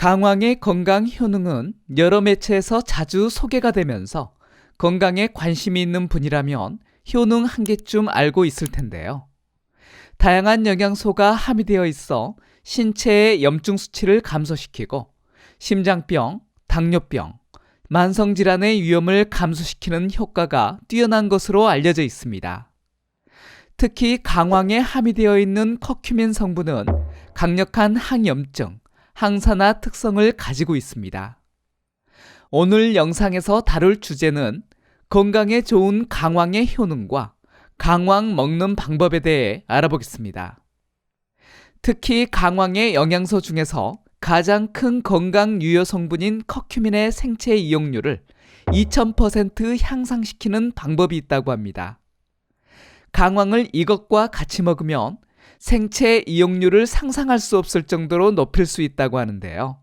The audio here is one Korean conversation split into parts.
강황의 건강 효능은 여러 매체에서 자주 소개가 되면서 건강에 관심이 있는 분이라면 효능 한 개쯤 알고 있을 텐데요. 다양한 영양소가 함유되어 있어 신체의 염증 수치를 감소시키고 심장병, 당뇨병, 만성질환의 위험을 감소시키는 효과가 뛰어난 것으로 알려져 있습니다. 특히 강황에 함유되어 있는 커큐민 성분은 강력한 항염증, 항산화 특성을 가지고 있습니다. 오늘 영상에서 다룰 주제는 건강에 좋은 강황의 효능과 강황 먹는 방법에 대해 알아보겠습니다. 특히 강황의 영양소 중에서 가장 큰 건강 유효 성분인 커큐민의 생체 이용률을 2000% 향상시키는 방법이 있다고 합니다. 강황을 이것과 같이 먹으면 생체 이용률을 상상할 수 없을 정도로 높일 수 있다고 하는데요.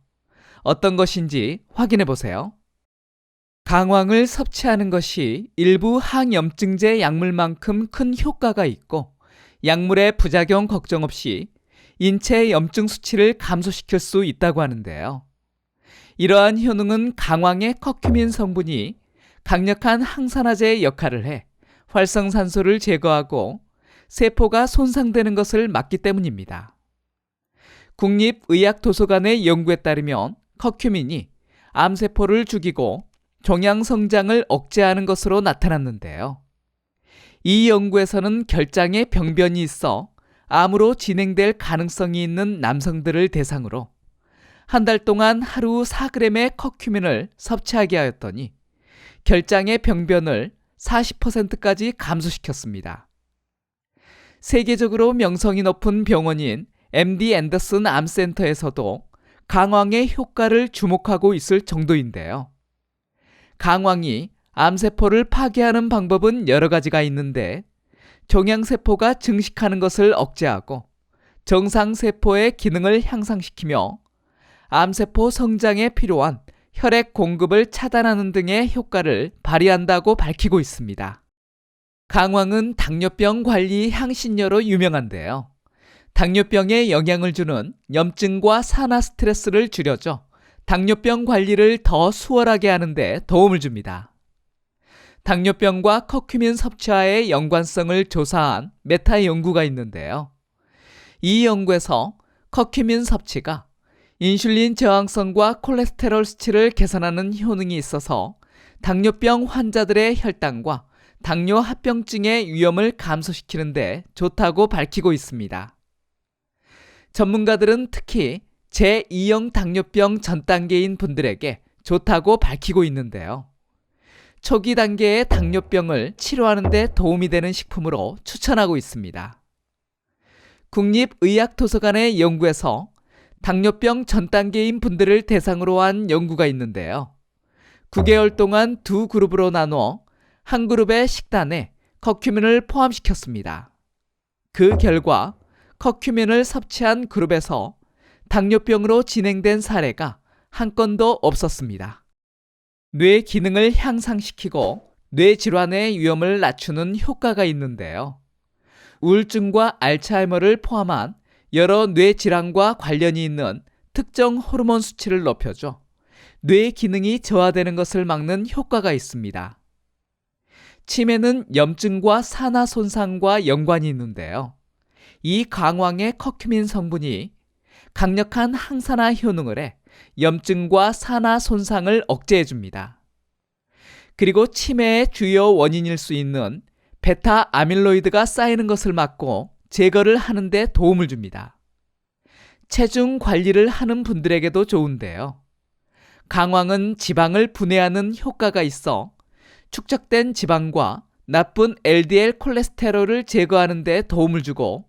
어떤 것인지 확인해 보세요. 강황을 섭취하는 것이 일부 항염증제 약물만큼 큰 효과가 있고 약물의 부작용 걱정 없이 인체 염증 수치를 감소시킬 수 있다고 하는데요. 이러한 효능은 강황의 커큐민 성분이 강력한 항산화제의 역할을 해 활성산소를 제거하고 세포가 손상되는 것을 막기 때문입니다. 국립의학도서관의 연구에 따르면 커큐민이 암세포를 죽이고 종양 성장을 억제하는 것으로 나타났는데요. 이 연구에서는 결장에 병변이 있어 암으로 진행될 가능성이 있는 남성들을 대상으로 한 달 동안 하루 4g의 커큐민을 섭취하게 하였더니 결장의 병변을 40%까지 감소시켰습니다. 세계적으로 명성이 높은 병원인 MD 앤더슨 암센터에서도 강황의 효과를 주목하고 있을 정도인데요. 강황이 암세포를 파괴하는 방법은 여러 가지가 있는데 종양세포가 증식하는 것을 억제하고 정상세포의 기능을 향상시키며 암세포 성장에 필요한 혈액 공급을 차단하는 등의 효과를 발휘한다고 밝히고 있습니다. 강황은 당뇨병 관리 향신료로 유명한데요. 당뇨병에 영향을 주는 염증과 산화 스트레스를 줄여줘 당뇨병 관리를 더 수월하게 하는데 도움을 줍니다. 당뇨병과 커큐민 섭취와의 연관성을 조사한 메타 연구가 있는데요. 이 연구에서 커큐민 섭취가 인슐린 저항성과 콜레스테롤 수치를 개선하는 효능이 있어서 당뇨병 환자들의 혈당과 당뇨 합병증의 위험을 감소시키는데 좋다고 밝히고 있습니다. 전문가들은 특히 제2형 당뇨병 전 단계인 분들에게 좋다고 밝히고 있는데요. 초기 단계의 당뇨병을 치료하는 데 도움이 되는 식품으로 추천하고 있습니다. 국립의학도서관의 연구에서 당뇨병 전 단계인 분들을 대상으로 한 연구가 있는데요. 9개월 동안 두 그룹으로 나눠 한 그룹의 식단에 커큐민을 포함시켰습니다. 그 결과 커큐민을 섭취한 그룹에서 당뇨병으로 진행된 사례가 한 건도 없었습니다. 뇌 기능을 향상시키고 뇌 질환의 위험을 낮추는 효과가 있는데요. 우울증과 알츠하이머를 포함한 여러 뇌 질환과 관련이 있는 특정 호르몬 수치를 높여줘 뇌 기능이 저하되는 것을 막는 효과가 있습니다. 치매는 염증과 산화 손상과 연관이 있는데요. 이 강황의 커큐민 성분이 강력한 항산화 효능을 해 염증과 산화 손상을 억제해 줍니다. 그리고 치매의 주요 원인일 수 있는 베타 아밀로이드가 쌓이는 것을 막고 제거를 하는데 도움을 줍니다. 체중 관리를 하는 분들에게도 좋은데요. 강황은 지방을 분해하는 효과가 있어 축적된 지방과 나쁜 LDL 콜레스테롤을 제거하는 데 도움을 주고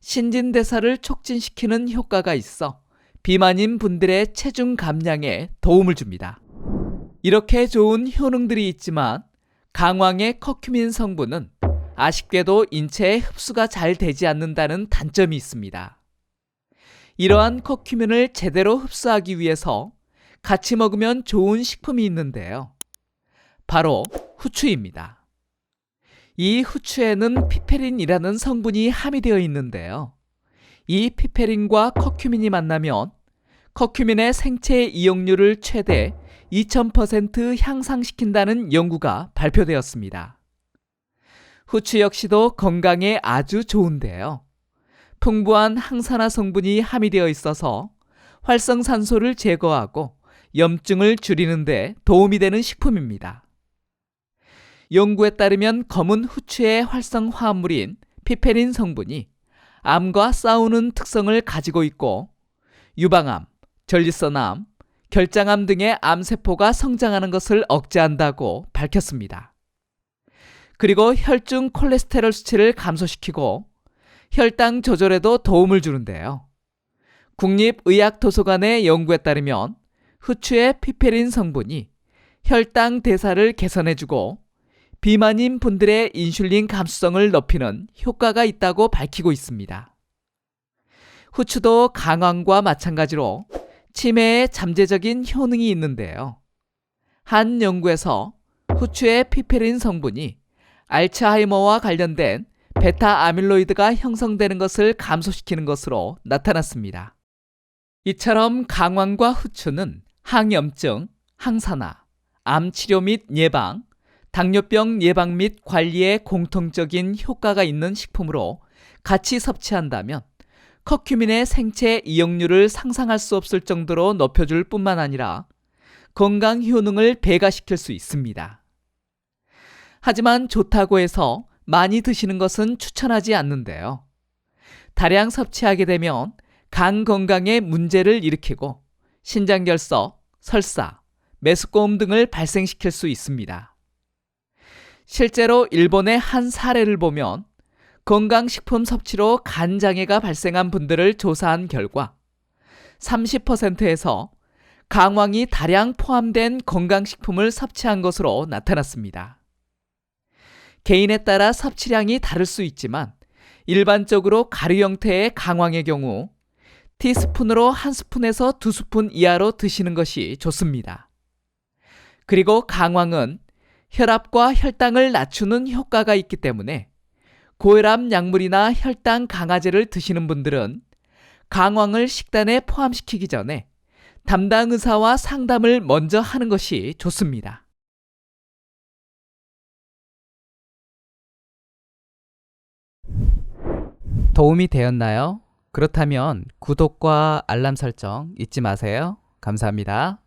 신진대사를 촉진시키는 효과가 있어 비만인 분들의 체중 감량에 도움을 줍니다. 이렇게 좋은 효능들이 있지만 강황의 커큐민 성분은 아쉽게도 인체에 흡수가 잘 되지 않는다는 단점이 있습니다. 이러한 커큐민을 제대로 흡수하기 위해서 같이 먹으면 좋은 식품이 있는데요. 바로 후추입니다. 이 후추에는 피페린이라는 성분이 함유되어 있는데요. 이 피페린과 커큐민이 만나면 커큐민의 생체 이용률을 최대 2000% 향상시킨다는 연구가 발표되었습니다. 후추 역시도 건강에 아주 좋은데요. 풍부한 항산화 성분이 함유되어 있어서 활성산소를 제거하고 염증을 줄이는데 도움이 되는 식품입니다. 연구에 따르면 검은 후추의 활성 화합물인 피페린 성분이 암과 싸우는 특성을 가지고 있고 유방암, 전립선암, 결장암 등의 암세포가 성장하는 것을 억제한다고 밝혔습니다. 그리고 혈중 콜레스테롤 수치를 감소시키고 혈당 조절에도 도움을 주는데요. 국립의학도서관의 연구에 따르면 후추의 피페린 성분이 혈당 대사를 개선해주고 비만인 분들의 인슐린 감수성을 높이는 효과가 있다고 밝히고 있습니다. 후추도 강황과 마찬가지로 치매에 잠재적인 효능이 있는데요. 한 연구에서 후추의 피페린 성분이 알츠하이머와 관련된 베타 아밀로이드가 형성되는 것을 감소시키는 것으로 나타났습니다. 이처럼 강황과 후추는 항염증, 항산화, 암 치료 및 예방, 당뇨병 예방 및 관리에 공통적인 효과가 있는 식품으로 같이 섭취한다면 커큐민의 생체 이용률을 상상할 수 없을 정도로 높여줄 뿐만 아니라 건강 효능을 배가시킬 수 있습니다. 하지만 좋다고 해서 많이 드시는 것은 추천하지 않는데요. 다량 섭취하게 되면 간 건강에 문제를 일으키고 신장결석, 설사, 메스꺼움 등을 발생시킬 수 있습니다. 실제로 일본의 한 사례를 보면 건강식품 섭취로 간장애가 발생한 분들을 조사한 결과 30%에서 강황이 다량 포함된 건강식품을 섭취한 것으로 나타났습니다. 개인에 따라 섭취량이 다를 수 있지만 일반적으로 가루 형태의 강황의 경우 티스푼으로 한 스푼에서 두 스푼 이하로 드시는 것이 좋습니다. 그리고 강황은 혈압과 혈당을 낮추는 효과가 있기 때문에 고혈압 약물이나 혈당 강화제를 드시는 분들은 강황을 식단에 포함시키기 전에 담당 의사와 상담을 먼저 하는 것이 좋습니다. 도움이 되었나요? 그렇다면 구독과 알람 설정 잊지 마세요. 감사합니다.